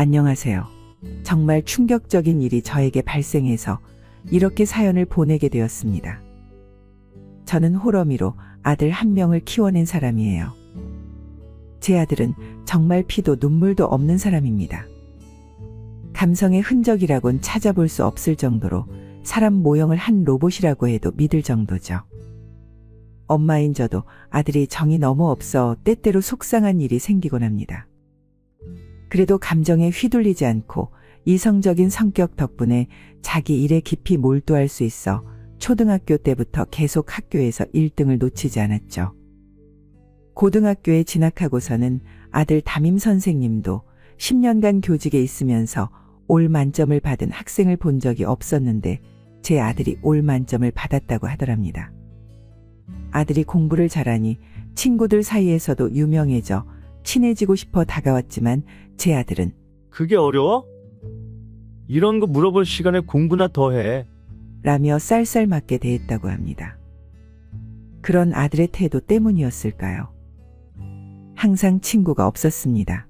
안녕하세요. 정말 충격적인 일이 저에게 발생해서 이렇게 사연을 보내게 되었습니다. 저는 호러미로 아들 한 명을 키워낸 사람이에요. 제 아들은 정말 피도 눈물도 없는 사람입니다. 감성의 흔적이라곤 찾아볼 수 없을 정도로 사람 모형을 한 로봇이라고 해도 믿을 정도죠. 엄마인 저도 아들이 정이 너무 없어 때때로 속상한 일이 생기곤 합니다. 그래도 감정에 휘둘리지 않고 이성적인 성격 덕분에 자기 일에 깊이 몰두할 수 있어 초등학교 때부터 계속 학교에서 1등을 놓치지 않았죠. 고등학교에 진학하고서는 아들 담임 선생님도 10년간 교직에 있으면서 올 만점을 받은 학생을 본 적이 없었는데 제 아들이 올 만점을 받았다고 하더랍니다. 아들이 공부를 잘하니 친구들 사이에서도 유명해져 친해지고 싶어 다가왔지만 제 아들은 그게 어려워? 이런 거 물어볼 시간에 공부나 더 해. 라며 쌀쌀맞게 대했다고 합니다. 그런 아들의 태도 때문이었을까요? 항상 친구가 없었습니다.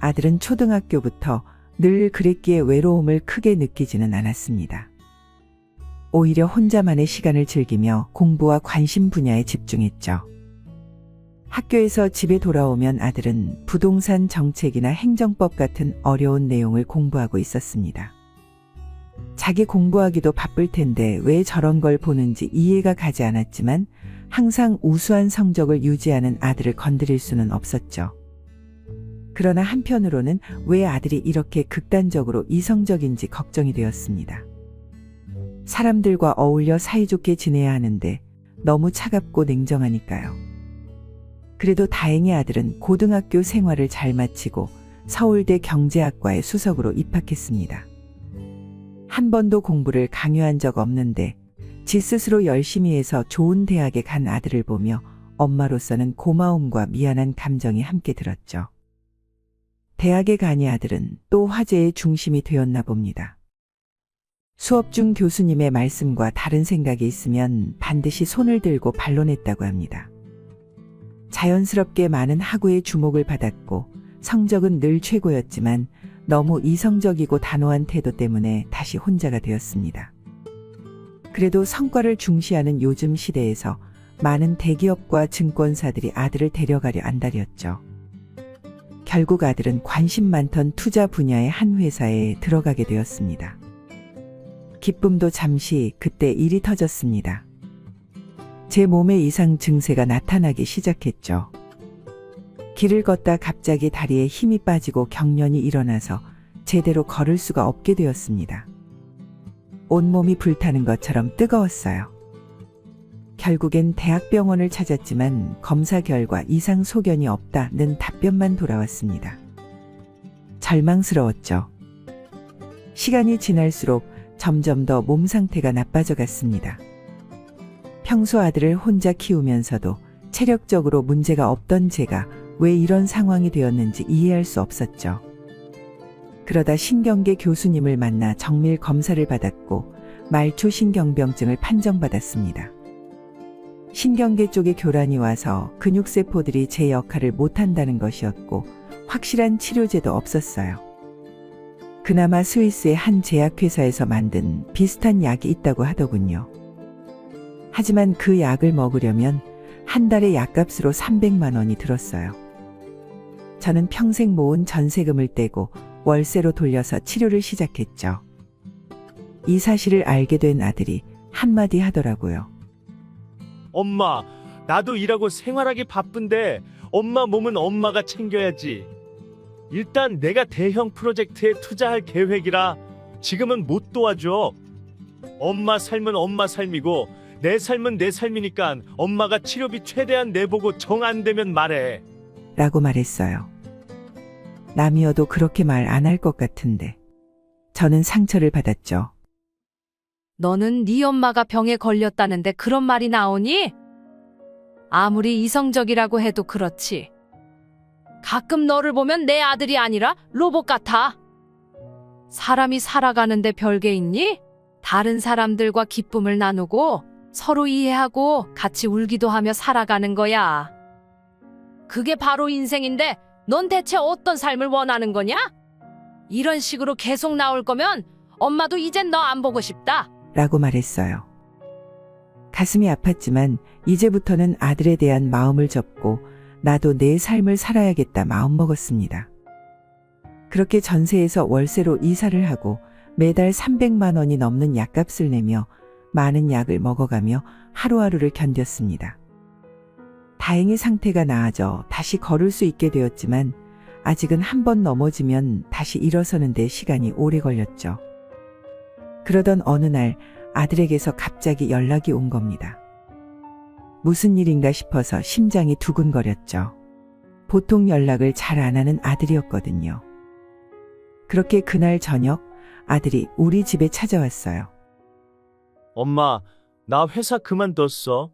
아들은 초등학교부터 늘 그랬기에 외로움을 크게 느끼지는 않았습니다. 오히려 혼자만의 시간을 즐기며 공부와 관심 분야에 집중했죠. 학교에서 집에 돌아오면 아들은 부동산 정책이나 행정법 같은 어려운 내용을 공부하고 있었습니다. 자기 공부하기도 바쁠 텐데 왜 저런 걸 보는지 이해가 가지 않았지만 항상 우수한 성적을 유지하는 아들을 건드릴 수는 없었죠. 그러나 한편으로는 왜 아들이 이렇게 극단적으로 이성적인지 걱정이 되었습니다. 사람들과 어울려 사이좋게 지내야 하는데 너무 차갑고 냉정하니까요. 그래도 다행히 아들은 고등학교 생활을 잘 마치고 서울대 경제학과에 수석으로 입학했습니다. 한 번도 공부를 강요한 적 없는데 지 스스로 열심히 해서 좋은 대학에 간 아들을 보며 엄마로서는 고마움과 미안한 감정이 함께 들었죠. 대학에 가니 아들은 또 화제의 중심이 되었나 봅니다. 수업 중 교수님의 말씀과 다른 생각이 있으면 반드시 손을 들고 반론했다고 합니다. 자연스럽게 많은 학우의 주목을 받았고 성적은 늘 최고였지만 너무 이성적이고 단호한 태도 때문에 다시 혼자가 되었습니다. 그래도 성과를 중시하는 요즘 시대에서 많은 대기업과 증권사들이 아들을 데려가려 안달이었죠. 결국 아들은 관심 많던 투자 분야의 한 회사에 들어가게 되었습니다. 기쁨도 잠시 그때 일이 터졌습니다. 제 몸에 이상 증세가 나타나기 시작했죠. 길을 걷다 갑자기 다리에 힘이 빠지고 경련이 일어나서 제대로 걸을 수가 없게 되었습니다. 온몸이 불타는 것처럼 뜨거웠어요. 결국엔 대학병원을 찾았지만 검사 결과 이상 소견이 없다는 답변만 돌아왔습니다. 절망스러웠죠. 시간이 지날수록 점점 더 몸 상태가 나빠져 갔습니다. 평소 아들을 혼자 키우면서도 체력적으로 문제가 없던 제가 왜 이런 상황이 되었는지 이해할 수 없었죠. 그러다 신경계 교수님을 만나 정밀 검사를 받았고 말초 신경병증을 판정받았습니다. 신경계 쪽에 교란이 와서 근육세포들이 제 역할을 못한다는 것이었고 확실한 치료제도 없었어요. 그나마 스위스의 한 제약회사에서 만든 비슷한 약이 있다고 하더군요. 하지만 그 약을 먹으려면 한 달에 약값으로 300만 원이 들었어요. 저는 평생 모은 전세금을 떼고 월세로 돌려서 치료를 시작했죠. 이 사실을 알게 된 아들이 한마디 하더라고요. 엄마, 나도 일하고 생활하기 바쁜데 엄마 몸은 엄마가 챙겨야지. 일단 내가 대형 프로젝트에 투자할 계획이라 지금은 못 도와줘. 엄마 삶은 엄마 삶이고 내 삶은 내 삶이니까 엄마가 치료비 최대한 내보고 정 안 되면 말해. 라고 말했어요. 남이어도 그렇게 말 안 할 것 같은데. 저는 상처를 받았죠. 너는 네 엄마가 병에 걸렸다는데 그런 말이 나오니? 아무리 이성적이라고 해도 그렇지. 가끔 너를 보면 내 아들이 아니라 로봇 같아. 사람이 살아가는데 별게 있니? 다른 사람들과 기쁨을 나누고 서로 이해하고 같이 울기도 하며 살아가는 거야. 그게 바로 인생인데 넌 대체 어떤 삶을 원하는 거냐? 이런 식으로 계속 나올 거면 엄마도 이젠 너 안 보고 싶다. 라고 말했어요. 가슴이 아팠지만 이제부터는 아들에 대한 마음을 접고 나도 내 삶을 살아야겠다 마음먹었습니다. 그렇게 전세에서 월세로 이사를 하고 매달 300만 원이 넘는 약값을 내며 많은 약을 먹어가며 하루하루를 견뎠습니다. 다행히 상태가 나아져 다시 걸을 수 있게 되었지만 아직은 한 번 넘어지면 다시 일어서는데 시간이 오래 걸렸죠. 그러던 어느 날 아들에게서 갑자기 연락이 온 겁니다. 무슨 일인가 싶어서 심장이 두근거렸죠. 보통 연락을 잘 안 하는 아들이었거든요. 그렇게 그날 저녁 아들이 우리 집에 찾아왔어요. 엄마, 나 회사 그만뒀어.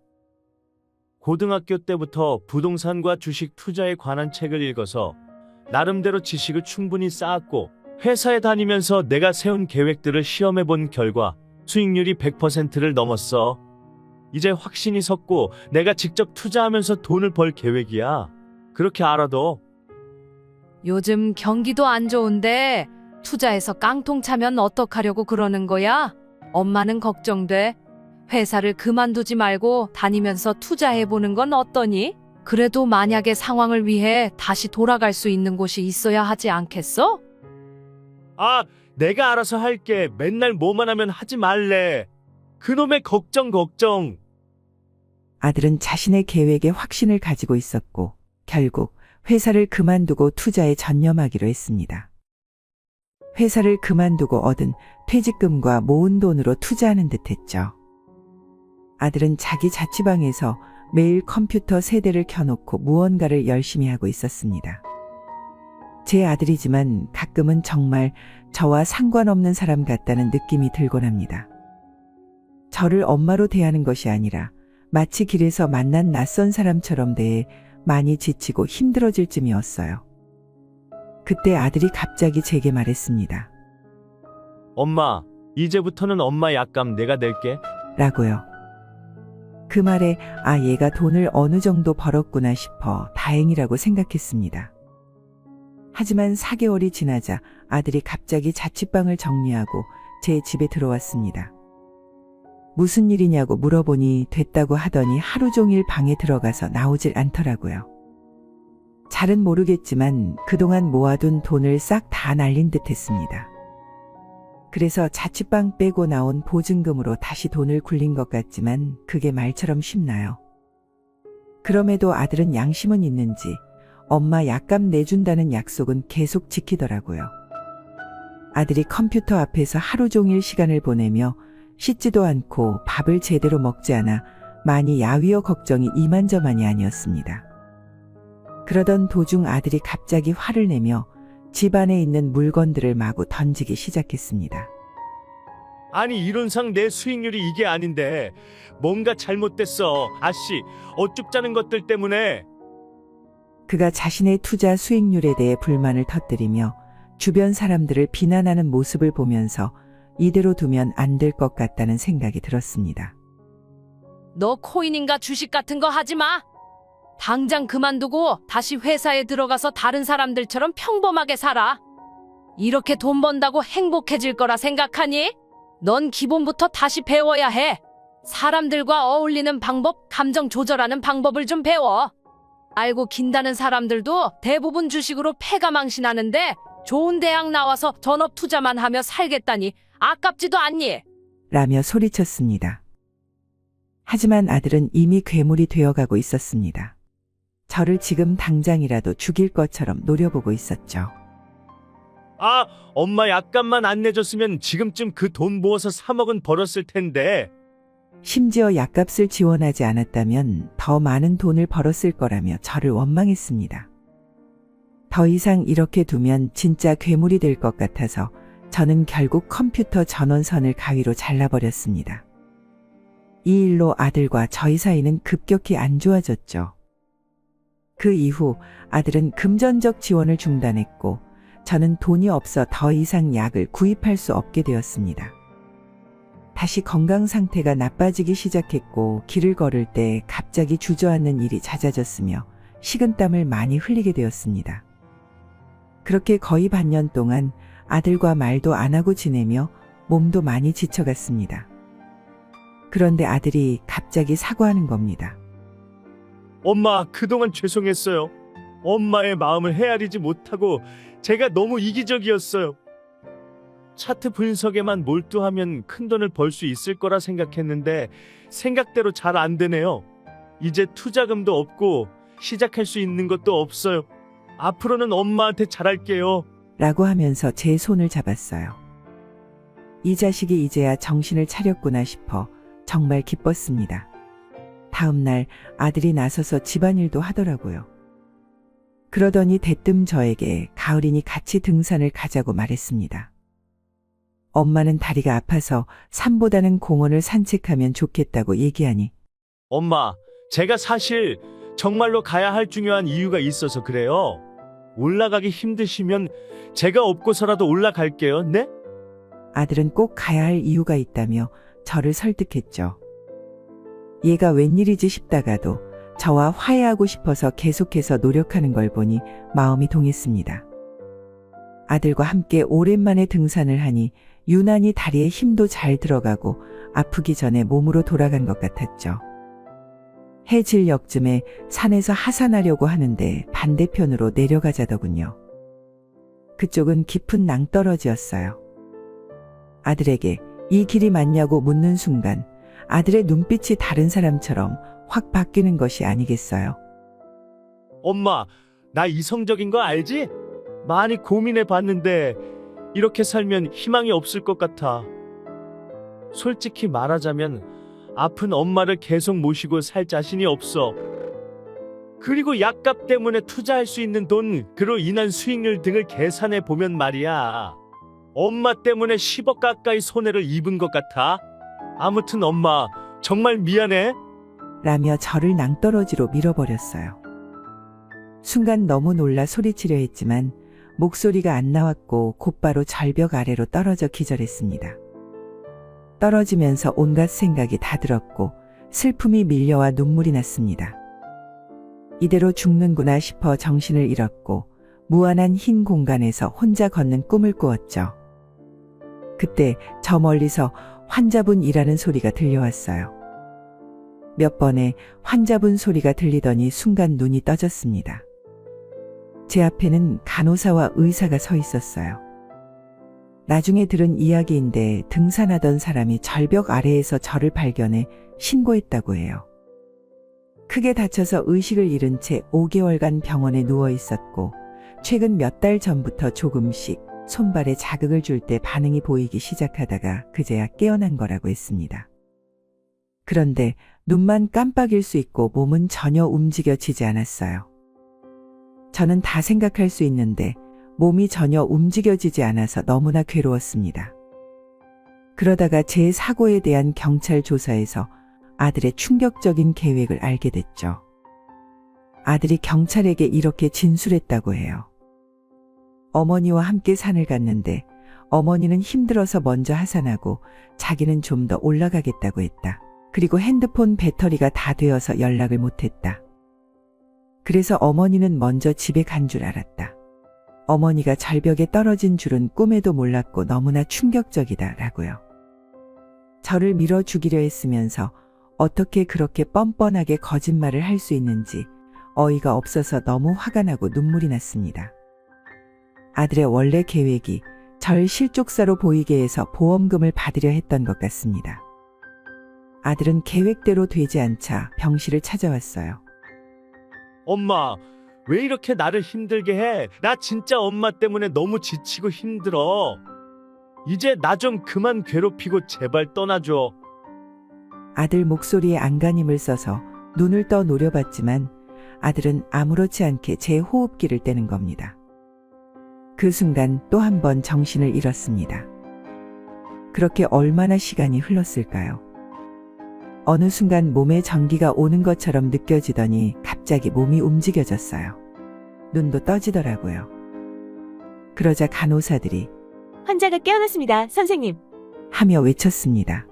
고등학교 때부터 부동산과 주식 투자에 관한 책을 읽어서 나름대로 지식을 충분히 쌓았고 회사에 다니면서 내가 세운 계획들을 시험해 본 결과 수익률이 100%를 넘었어. 이제 확신이 섰고 내가 직접 투자하면서 돈을 벌 계획이야. 그렇게 알아도 요즘 경기도 안 좋은데 투자해서 깡통 차면 어떡하려고 그러는 거야? 엄마는 걱정돼. 회사를 그만두지 말고 다니면서 투자해보는 건 어떠니? 그래도 만약에 상황을 위해 다시 돌아갈 수 있는 곳이 있어야 하지 않겠어? 아, 내가 알아서 할게. 맨날 뭐만 하면 하지 말래. 그놈의 걱정 걱정. 아들은 자신의 계획에 확신을 가지고 있었고 결국 회사를 그만두고 투자에 전념하기로 했습니다. 회사를 그만두고 얻은 퇴직금과 모은 돈으로 투자하는 듯 했죠. 아들은 자기 자취방에서 매일 컴퓨터 세대를 켜놓고 무언가를 열심히 하고 있었습니다. 제 아들이지만 가끔은 정말 저와 상관없는 사람 같다는 느낌이 들곤 합니다. 저를 엄마로 대하는 것이 아니라 마치 길에서 만난 낯선 사람처럼 대해 많이 지치고 힘들어질 쯤이었어요. 그때 아들이 갑자기 제게 말했습니다. 엄마, 이제부터는 엄마 약감 내가 낼게. 라고요. 그 말에 아 얘가 돈을 어느 정도 벌었구나 싶어 다행이라고 생각했습니다. 하지만 4개월이 지나자 아들이 갑자기 자취방을 정리하고 제 집에 들어왔습니다. 무슨 일이냐고 물어보니 됐다고 하더니 하루 종일 방에 들어가서 나오질 않더라고요. 잘은 모르겠지만 그동안 모아둔 돈을 싹 다 날린 듯 했습니다. 그래서 자취방 빼고 나온 보증금으로 다시 돈을 굴린 것 같지만 그게 말처럼 쉽나요? 그럼에도 아들은 양심은 있는지 엄마 약값 내준다는 약속은 계속 지키더라고요. 아들이 컴퓨터 앞에서 하루 종일 시간을 보내며 씻지도 않고 밥을 제대로 먹지 않아 많이 야위어 걱정이 이만저만이 아니었습니다. 그러던 도중 아들이 갑자기 화를 내며 집 안에 있는 물건들을 마구 던지기 시작했습니다. 아니 이론상 내 수익률이 이게 아닌데 뭔가 잘못됐어. 아씨, 어죽자는 것들 때문에. 그가 자신의 투자 수익률에 대해 불만을 터뜨리며 주변 사람들을 비난하는 모습을 보면서 이대로 두면 안 될 것 같다는 생각이 들었습니다. 너 코인인가 주식 같은 거 하지 마. 당장 그만두고 다시 회사에 들어가서 다른 사람들처럼 평범하게 살아. 이렇게 돈 번다고 행복해질 거라 생각하니? 넌 기본부터 다시 배워야 해. 사람들과 어울리는 방법, 감정 조절하는 방법을 좀 배워. 알고 긴다는 사람들도 대부분 주식으로 패가 망신하는데 좋은 대학 나와서 전업 투자만 하며 살겠다니 아깝지도 않니? 라며 소리쳤습니다. 하지만 아들은 이미 괴물이 되어가고 있었습니다. 저를 지금 당장이라도 죽일 것처럼 노려보고 있었죠. 아, 엄마 약값만 안 내줬으면 지금쯤 그 돈 모아서 3억은 벌었을 텐데. 심지어 약값을 지원하지 않았다면 더 많은 돈을 벌었을 거라며 저를 원망했습니다. 더 이상 이렇게 두면 진짜 괴물이 될 것 같아서 저는 결국 컴퓨터 전원선을 가위로 잘라버렸습니다. 이 일로 아들과 저희 사이는 급격히 안 좋아졌죠. 그 이후 아들은 금전적 지원을 중단했고 저는 돈이 없어 더 이상 약을 구입할 수 없게 되었습니다. 다시 건강 상태가 나빠지기 시작했고 길을 걸을 때 갑자기 주저앉는 일이 잦아졌으며 식은땀을 많이 흘리게 되었습니다. 그렇게 거의 반년 동안 아들과 말도 안 하고 지내며 몸도 많이 지쳐갔습니다. 그런데 아들이 갑자기 사과하는 겁니다. 엄마, 그동안 죄송했어요. 엄마의 마음을 헤아리지 못하고 제가 너무 이기적이었어요. 차트 분석에만 몰두하면 큰 돈을 벌 수 있을 거라 생각했는데 생각대로 잘 안 되네요. 이제 투자금도 없고 시작할 수 있는 것도 없어요. 앞으로는 엄마한테 잘할게요. 라고 하면서 제 손을 잡았어요. 이 자식이 이제야 정신을 차렸구나 싶어 정말 기뻤습니다. 다음 날 아들이 나서서 집안일도 하더라고요. 그러더니 대뜸 저에게 가을이니 같이 등산을 가자고 말했습니다. 엄마는 다리가 아파서 산보다는 공원을 산책하면 좋겠다고 얘기하니 엄마, 제가 사실 정말로 가야 할 중요한 이유가 있어서 그래요. 올라가기 힘드시면 제가 없고서라도 올라갈게요. 네? 아들은 꼭 가야 할 이유가 있다며 저를 설득했죠. 얘가 웬일이지 싶다가도 저와 화해하고 싶어서 계속해서 노력하는 걸 보니 마음이 동했습니다. 아들과 함께 오랜만에 등산을 하니 유난히 다리에 힘도 잘 들어가고 아프기 전에 몸으로 돌아간 것 같았죠. 해질녘쯤에 산에서 하산하려고 하는데 반대편으로 내려가자더군요. 그쪽은 깊은 낭떠러지였어요. 아들에게 이 길이 맞냐고 묻는 순간 아들의 눈빛이 다른 사람처럼 확 바뀌는 것이 아니겠어요. 엄마, 나 이성적인 거 알지? 많이 고민해 봤는데 이렇게 살면 희망이 없을 것 같아. 솔직히 말하자면 아픈 엄마를 계속 모시고 살 자신이 없어. 그리고 약값 때문에 투자할 수 있는 돈, 그로 인한 수익률 등을 계산해 보면 말이야. 엄마 때문에 10억 가까이 손해를 입은 것 같아. 아무튼 엄마, 정말 미안해. 라며 저를 낭떠러지로 밀어버렸어요. 순간 너무 놀라 소리치려 했지만 목소리가 안 나왔고 곧바로 절벽 아래로 떨어져 기절했습니다. 떨어지면서 온갖 생각이 다 들었고 슬픔이 밀려와 눈물이 났습니다. 이대로 죽는구나 싶어 정신을 잃었고 무한한 흰 공간에서 혼자 걷는 꿈을 꾸었죠. 그때 저 멀리서 환자분이라는 소리가 들려왔어요. 몇 번의 환자분 소리가 들리더니 순간 눈이 떠졌습니다. 제 앞에는 간호사와 의사가 서 있었어요. 나중에 들은 이야기인데 등산하던 사람이 절벽 아래에서 저를 발견해 신고했다고 해요. 크게 다쳐서 의식을 잃은 채 5개월간 병원에 누워 있었고 최근 몇 달 전부터 조금씩 손발에 자극을 줄 때 반응이 보이기 시작하다가 그제야 깨어난 거라고 했습니다. 그런데 눈만 깜빡일 수 있고 몸은 전혀 움직여지지 않았어요. 저는 다 생각할 수 있는데 몸이 전혀 움직여지지 않아서 너무나 괴로웠습니다. 그러다가 제 사고에 대한 경찰 조사에서 아들의 충격적인 계획을 알게 됐죠. 아들이 경찰에게 이렇게 진술했다고 해요. 어머니와 함께 산을 갔는데 어머니는 힘들어서 먼저 하산하고 자기는 좀 더 올라가겠다고 했다. 그리고 핸드폰 배터리가 다 되어서 연락을 못했다. 그래서 어머니는 먼저 집에 간 줄 알았다. 어머니가 절벽에 떨어진 줄은 꿈에도 몰랐고 너무나 충격적이다 라고요. 저를 밀어 죽이려 했으면서 어떻게 그렇게 뻔뻔하게 거짓말을 할 수 있는지 어이가 없어서 너무 화가 나고 눈물이 났습니다. 아들의 원래 계획이 절 실족사로 보이게 해서 보험금을 받으려 했던 것 같습니다. 아들은 계획대로 되지 않자 병실을 찾아왔어요. 엄마, 왜 이렇게 나를 힘들게 해? 나 진짜 엄마 때문에 너무 지치고 힘들어. 이제 나 좀 그만 괴롭히고 제발 떠나줘. 아들 목소리에 안간힘을 써서 눈을 떠 노려봤지만 아들은 아무렇지 않게 제 호흡기를 떼는 겁니다. 그 순간 또 한 번 정신을 잃었습니다. 그렇게 얼마나 시간이 흘렀을까요? 어느 순간 몸에 전기가 오는 것처럼 느껴지더니 갑자기 몸이 움직여졌어요. 눈도 떠지더라고요. 그러자 간호사들이 환자가 깨어났습니다, 선생님. 하며 외쳤습니다.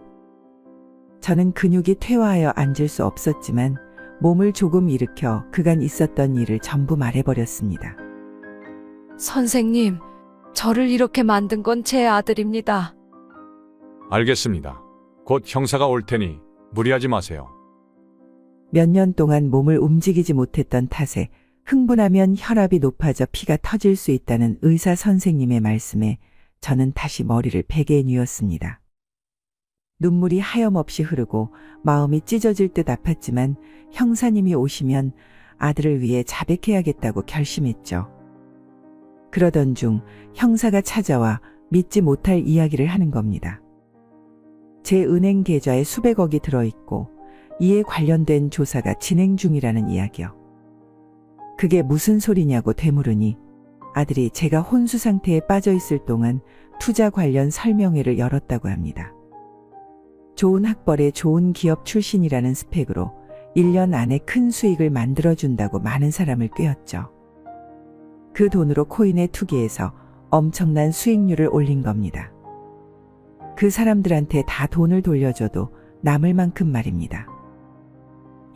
저는 근육이 퇴화하여 앉을 수 없었지만 몸을 조금 일으켜 그간 있었던 일을 전부 말해버렸습니다. 선생님, 저를 이렇게 만든 건 제 아들입니다. 알겠습니다. 곧 형사가 올 테니 무리하지 마세요. 몇 년 동안 몸을 움직이지 못했던 탓에 흥분하면 혈압이 높아져 피가 터질 수 있다는 의사 선생님의 말씀에 저는 다시 머리를 베개에 뉘었습니다. 눈물이 하염없이 흐르고 마음이 찢어질 듯 아팠지만 형사님이 오시면 아들을 위해 자백해야겠다고 결심했죠. 그러던 중 형사가 찾아와 믿지 못할 이야기를 하는 겁니다. 제 은행 계좌에 수백억이 들어있고 이에 관련된 조사가 진행 중이라는 이야기요. 그게 무슨 소리냐고 되물으니 아들이 제가 혼수 상태에 빠져 있을 동안 투자 관련 설명회를 열었다고 합니다. 좋은 학벌에 좋은 기업 출신이라는 스펙으로 1년 안에 큰 수익을 만들어준다고 많은 사람을 꿰었죠. 그 돈으로 코인에 투기해서 엄청난 수익률을 올린 겁니다. 그 사람들한테 다 돈을 돌려줘도 남을 만큼 말입니다.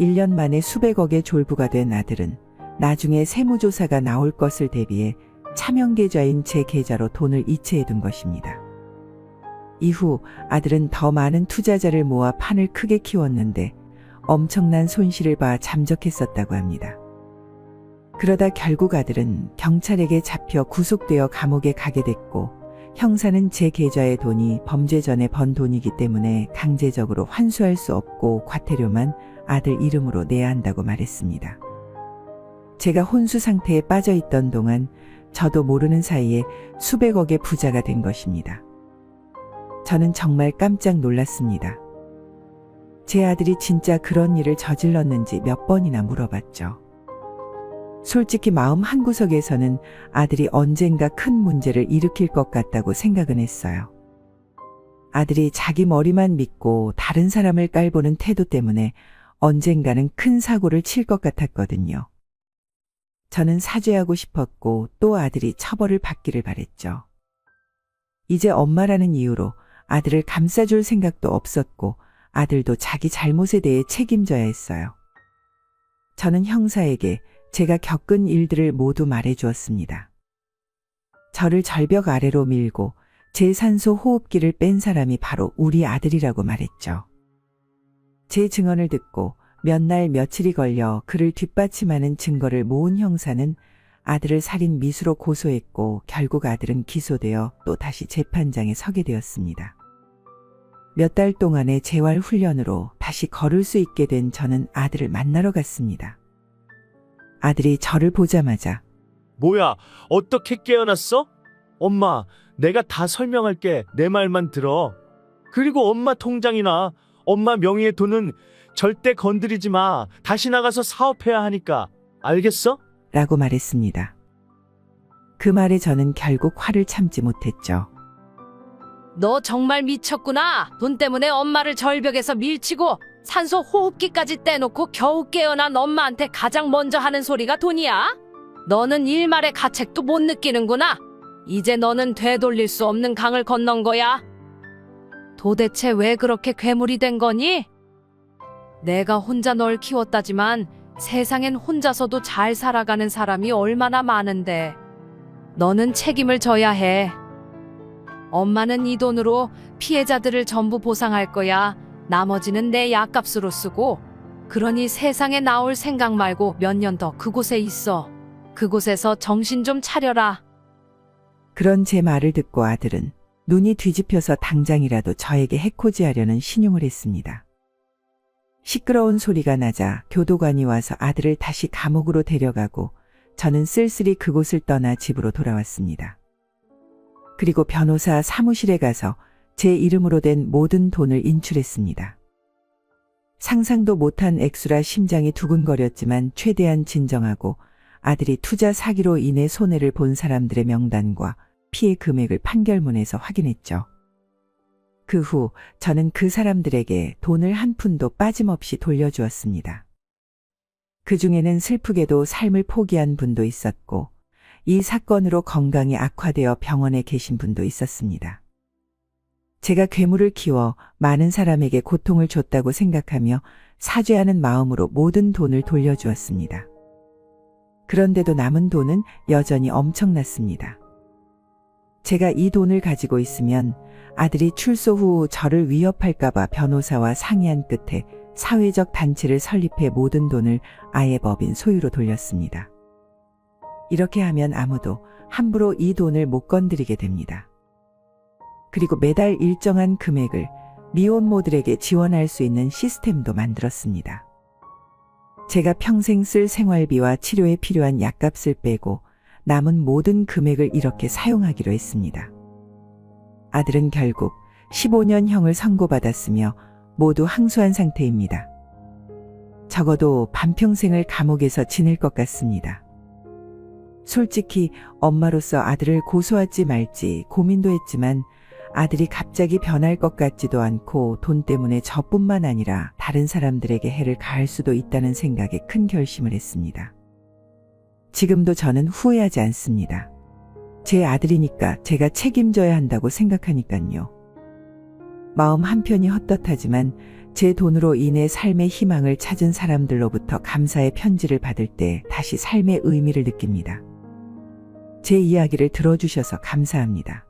1년 만에 수백억의 졸부가 된 아들은 나중에 세무조사가 나올 것을 대비해 차명 계좌인 제 계좌로 돈을 이체해 둔 것입니다. 이후 아들은 더 많은 투자자를 모아 판을 크게 키웠는데 엄청난 손실을 봐 잠적했었다고 합니다. 그러다 결국 아들은 경찰에게 잡혀 구속되어 감옥에 가게 됐고 형사는 제 계좌의 돈이 범죄 전에 번 돈이기 때문에 강제적으로 환수할 수 없고 과태료만 아들 이름으로 내야 한다고 말했습니다. 제가 혼수 상태에 빠져 있던 동안 저도 모르는 사이에 수백억의 부자가 된 것입니다. 저는 정말 깜짝 놀랐습니다. 제 아들이 진짜 그런 일을 저질렀는지 몇 번이나 물어봤죠. 솔직히 마음 한구석에서는 아들이 언젠가 큰 문제를 일으킬 것 같다고 생각은 했어요. 아들이 자기 머리만 믿고 다른 사람을 깔보는 태도 때문에 언젠가는 큰 사고를 칠 것 같았거든요. 저는 사죄하고 싶었고 또 아들이 처벌을 받기를 바랬죠. 이제 엄마라는 이유로 아들을 감싸줄 생각도 없었고 아들도 자기 잘못에 대해 책임져야 했어요. 저는 형사에게 제가 겪은 일들을 모두 말해 주었습니다. 저를 절벽 아래로 밀고 제 산소 호흡기를 뺀 사람이 바로 우리 아들이라고 말했죠. 제 증언을 듣고 몇 날 며칠이 걸려 그를 뒷받침하는 증거를 모은 형사는 아들을 살인 미수로 고소했고 결국 아들은 기소되어 또 다시 재판장에 서게 되었습니다. 몇 달 동안의 재활 훈련으로 다시 걸을 수 있게 된 저는 아들을 만나러 갔습니다. 아들이 저를 보자마자 뭐야, 어떻게 깨어났어? 엄마, 내가 다 설명할게. 내 말만 들어. 그리고 엄마 통장이나 엄마 명의의 돈은 절대 건드리지 마. 다시 나가서 사업해야 하니까. 알겠어? 라고 말했습니다. 그 말에 저는 결국 화를 참지 못했죠. 너 정말 미쳤구나. 돈 때문에 엄마를 절벽에서 밀치고 산소 호흡기까지 떼놓고 겨우 깨어난 엄마한테 가장 먼저 하는 소리가 돈이야? 너는 일말의 가책도 못 느끼는구나. 이제 너는 되돌릴 수 없는 강을 건넌 거야. 도대체 왜 그렇게 괴물이 된 거니? 내가 혼자 널 키웠다지만 세상엔 혼자서도 잘 살아가는 사람이 얼마나 많은데. 너는 책임을 져야 해. 엄마는 이 돈으로 피해자들을 전부 보상할 거야. 나머지는 내 약값으로 쓰고. 그러니 세상에 나올 생각 말고 몇 년 더 그곳에 있어. 그곳에서 정신 좀 차려라. 그런 제 말을 듣고 아들은 눈이 뒤집혀서 당장이라도 저에게 해코지하려는 신용을 했습니다. 시끄러운 소리가 나자 교도관이 와서 아들을 다시 감옥으로 데려가고 저는 쓸쓸히 그곳을 떠나 집으로 돌아왔습니다. 그리고 변호사 사무실에 가서 제 이름으로 된 모든 돈을 인출했습니다. 상상도 못한 액수라 심장이 두근거렸지만 최대한 진정하고 아들이 투자 사기로 인해 손해를 본 사람들의 명단과 피해 금액을 판결문에서 확인했죠. 그 후 저는 그 사람들에게 돈을 한 푼도 빠짐없이 돌려주었습니다. 그 중에는 슬프게도 삶을 포기한 분도 있었고, 이 사건으로 건강이 악화되어 병원에 계신 분도 있었습니다. 제가 괴물을 키워 많은 사람에게 고통을 줬다고 생각하며 사죄하는 마음으로 모든 돈을 돌려주었습니다. 그런데도 남은 돈은 여전히 엄청났습니다. 제가 이 돈을 가지고 있으면 아들이 출소 후 저를 위협할까봐 변호사와 상의한 끝에 사회적 단체를 설립해 모든 돈을 아예 법인 소유로 돌렸습니다. 이렇게 하면 아무도 함부로 이 돈을 못 건드리게 됩니다. 그리고 매달 일정한 금액을 미혼모들에게 지원할 수 있는 시스템도 만들었습니다. 제가 평생 쓸 생활비와 치료에 필요한 약값을 빼고 남은 모든 금액을 이렇게 사용하기로 했습니다. 아들은 결국 15년형을 선고받았으며 모두 항소한 상태입니다. 적어도 반평생을 감옥에서 지낼 것 같습니다. 솔직히 엄마로서 아들을 고소하지 말지 고민도 했지만 아들이 갑자기 변할 것 같지도 않고 돈 때문에 저뿐만 아니라 다른 사람들에게 해를 가할 수도 있다는 생각에 큰 결심을 했습니다. 지금도 저는 후회하지 않습니다. 제 아들이니까 제가 책임져야 한다고 생각하니까요. 마음 한편이 헛헛하지만 제 돈으로 인해 삶의 희망을 찾은 사람들로부터 감사의 편지를 받을 때 다시 삶의 의미를 느낍니다. 제 이야기를 들어주셔서 감사합니다.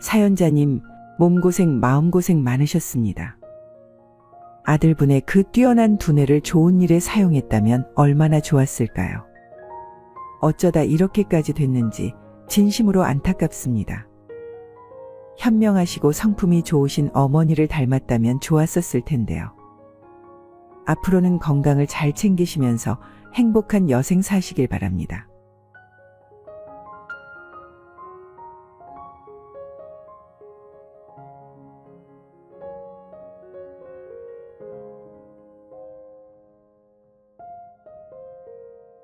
사연자님, 몸고생, 마음고생 많으셨습니다. 아들분의 그 뛰어난 두뇌를 좋은 일에 사용했다면 얼마나 좋았을까요? 어쩌다 이렇게까지 됐는지 진심으로 안타깝습니다. 현명하시고 성품이 좋으신 어머니를 닮았다면 좋았었을 텐데요. 앞으로는 건강을 잘 챙기시면서 행복한 여생 사시길 바랍니다.